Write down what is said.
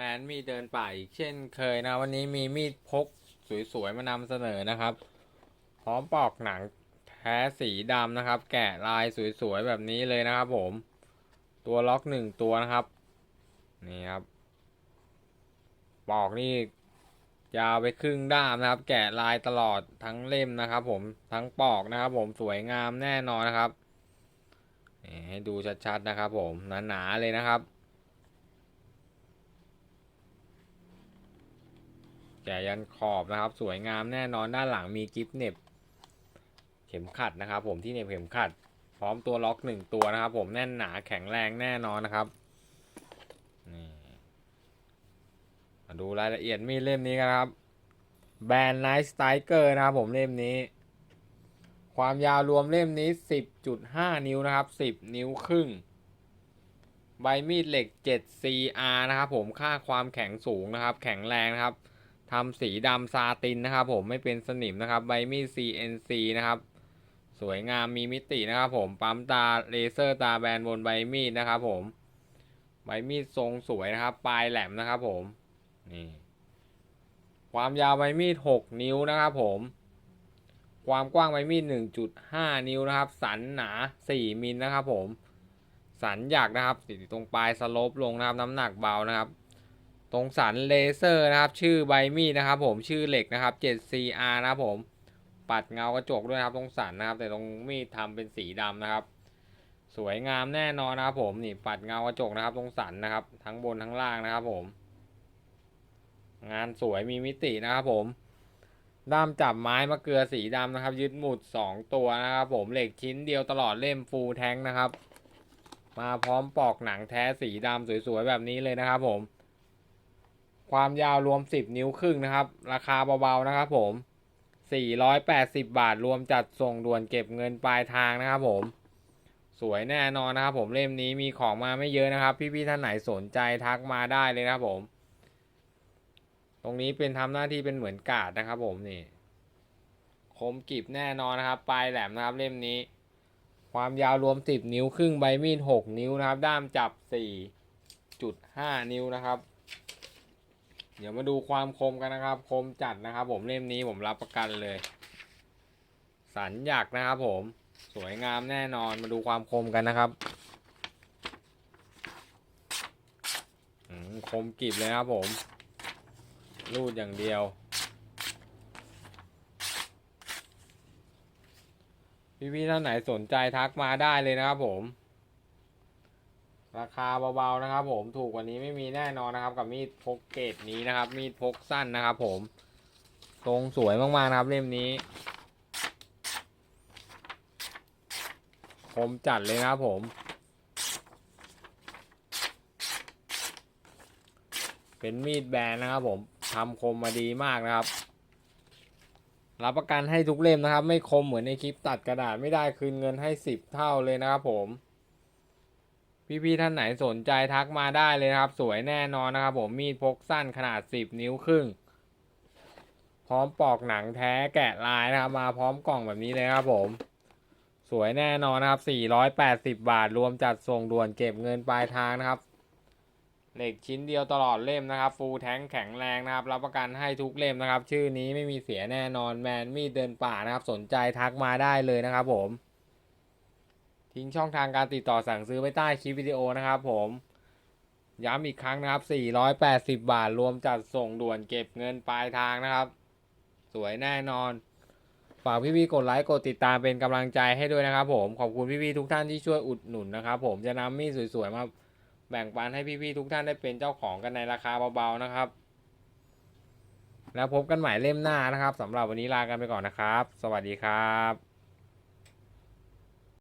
แมนมีดเดินป่าอีกเช่นเคยนะ วันนี้มีมีดพกสวยๆมานำเสนอนะครับ พร้อมปอกหนังแท้สีดำนะครับ แกะลายสวยๆแบบนี้เลยนะครับผม ตัวล็อกหนึ่งตัวนะครับ นี่ครับ ปอกนี่ยาวไปครึ่งด้ามนะครับ แกะลายตลอดทั้งเล่มนะครับ ผมทั้งปอกนะครับ ผมสวยงามแน่นอนนะครับให้ดูชัดๆนะครับ ผมหนาๆเลยนะครับ แกยันขอบนะครับ สวยงามแน่นอนด้านหลังมีกิฟเน็บเข็มขัดนะครับ ผมที่เน็บเข็มขัด พร้อมตัวล็อกหนึ่งตัวนะครับ ผมแน่นหนาแข็งแรงแน่นอนนะครับนี่มาดูรายละเอียดมีดเล่มนี้กันครับ แบรนด์ไนท์สไตเกอร์นะครับ ผมเล่มนี้ ความยาวรวมเล่มนี้ 10.5 นิ้วนะครับ 10 นิ้วครึ่งใบมีดเหล็ก 7CR นะครับ ผมค่าความแข็งสูงนะครับ แข็งแรงนะครับ ทำสีดำซาตินนะครับ ผมไม่เป็นสนิมนะครับใบมีด CNC นะครับ สวยงามมีมิตินะครับ ผมปั๊มตาเลเซอร์ตาแบนบนใบมีดนะครับ ผมใบมีดทรงสวยนะครับ ปลายแหลมนะครับ ผมนี่ความยาวใบมีด 6 นิ้วนะครับ ผม ความกว้างใบมีด 1.5 นิ้วนะครับ สันหนา 4มิลนะครับ ผม สันหยักนะครับติดตรงปลายสลปลงนะครับ น้ำหนักเบานะครับ ตรงสันเลเซอร์นะครับ ชื่อใบมีดนะครับ ผมชื่อเหล็กนะครับ 7CR นะครับผมปัดเงากระจกด้วยครับตรงสันนะครับ แต่ตรงมีดทำเป็นสีดำนะครับ สวยงามแน่นอนนะครับ ผมนี่ปัดเงากระจกนะครับ ตรงสันนะครับ ทั้งบนทั้งล่างนะครับ ผม งานสวยมีมิตินะครับ ผมด้ามจับไม้มะเกลือสีดำนะครับ ยึดหมุด 2 ตัวนะครับ ผมเหล็กชิ้นเดียวตลอดเล่มฟูลแท้งนะครับ มาพร้อมปอกหนังแท้สีดำสวยๆแบบนี้เลยนะครับ ผม ความยาวรวม 10 นิ้วครึ่งนะครับ ราคาเบาๆนะครับผม 480 บาทรวมจัดส่งด่วนเก็บเงินปลายทางนะครับผม สวยแน่นอนนะครับ ผมเล่มนี้มีของมาไม่เยอะนะครับ พี่ๆท่านไหนสนใจทักมาได้เลยนะครับผม ตรงนี้เป็นทำหน้าที่เป็นเหมือนกาดนะครับ ผมนี่ คมกริบแน่นอนนะครับ ปลายแหลมนะครับ เล่มนี้ ความยาวรวม 10 นิ้วครึ่งใบมีด 6 นิ้วนะครับ ด้ามจับ 4.5 นิ้วนะครับ เดี๋ยวมาดูความคมกันนะครับ คมจัดนะครับ ผมเล่มนี้ผมรับประกันเลย สันหยักนะครับผมสวยงามแน่นอนมาดูความคมกันนะครับคมกริบเลยนะครับผมรูดอย่างเดียว พี่ๆท่านไหนสนใจทักมาได้เลยนะครับผม ราคาเบาๆนะครับ ผมถูกกว่านี้ไม่มีแน่นอนนะครับ กับมีดพกเกรดนี้นะครับ มีดพกสั้นนะครับ ผมทรงสวยมากๆนะครับเล่มนี้คมจัดเลยนะครับผมเป็นมีดแบนนะครับผมทำคมมาดีมากนะครับ รับประกันให้ทุกเล่มนะครับ ไม่คมเหมือนในคลิปตัดกระดาษไม่ได้คืนเงินให้สิบเท่าเลยนะครับผม พี่ๆท่านไหนสนใจทักมาได้เลยครับ สวยแน่นอนนะครับ ผมมีดพกสั้นขนาดสิบนิ้วครึ่ง พร้อมปอกหนังแท้แกะลายนะครับ มาพร้อมกล่องแบบนี้เลยครับ ผม สวยแน่นอนนะครับ 480 บาทรวมจัดส่งด่วนเก็บเงินปลายทางนะครับเหล็กชิ้นเดียวตลอดเล่มนะครับ ฟูลแท้งแข็งแรงนะครับ รับประกันให้ทุกเล่มนะครับ ชื่อนี้ไม่มีเสียแน่นอนแมนมีดเดินป่านะครับ สนใจทักมาได้เลยนะครับผม ทิ้งช่องทางการติดต่อสั่งซื้อไว้ใต้คลิปวิดีโอนะครับผมย้ำอีกครั้งนะครับ 480 บาทรวมจัดส่งด่วนเก็บเงินปลายทางนะครับ สวยแน่นอน ฝากพี่ๆกดไลค์กดติดตามเป็นกำลังใจให้ด้วยนะครับผมขอบคุณพี่ๆทุกท่านที่ช่วยอุดหนุนนะครับผมจะนำมีดสวยๆมาแบ่งปันให้พี่ๆทุกท่านได้เป็นเจ้าของกันในราคาเบาๆนะครับ แล้วพบกันใหม่เล่มหน้านะครับสำหรับวันนี้ลากันไปก่อนนะครับ สวัสดีครับ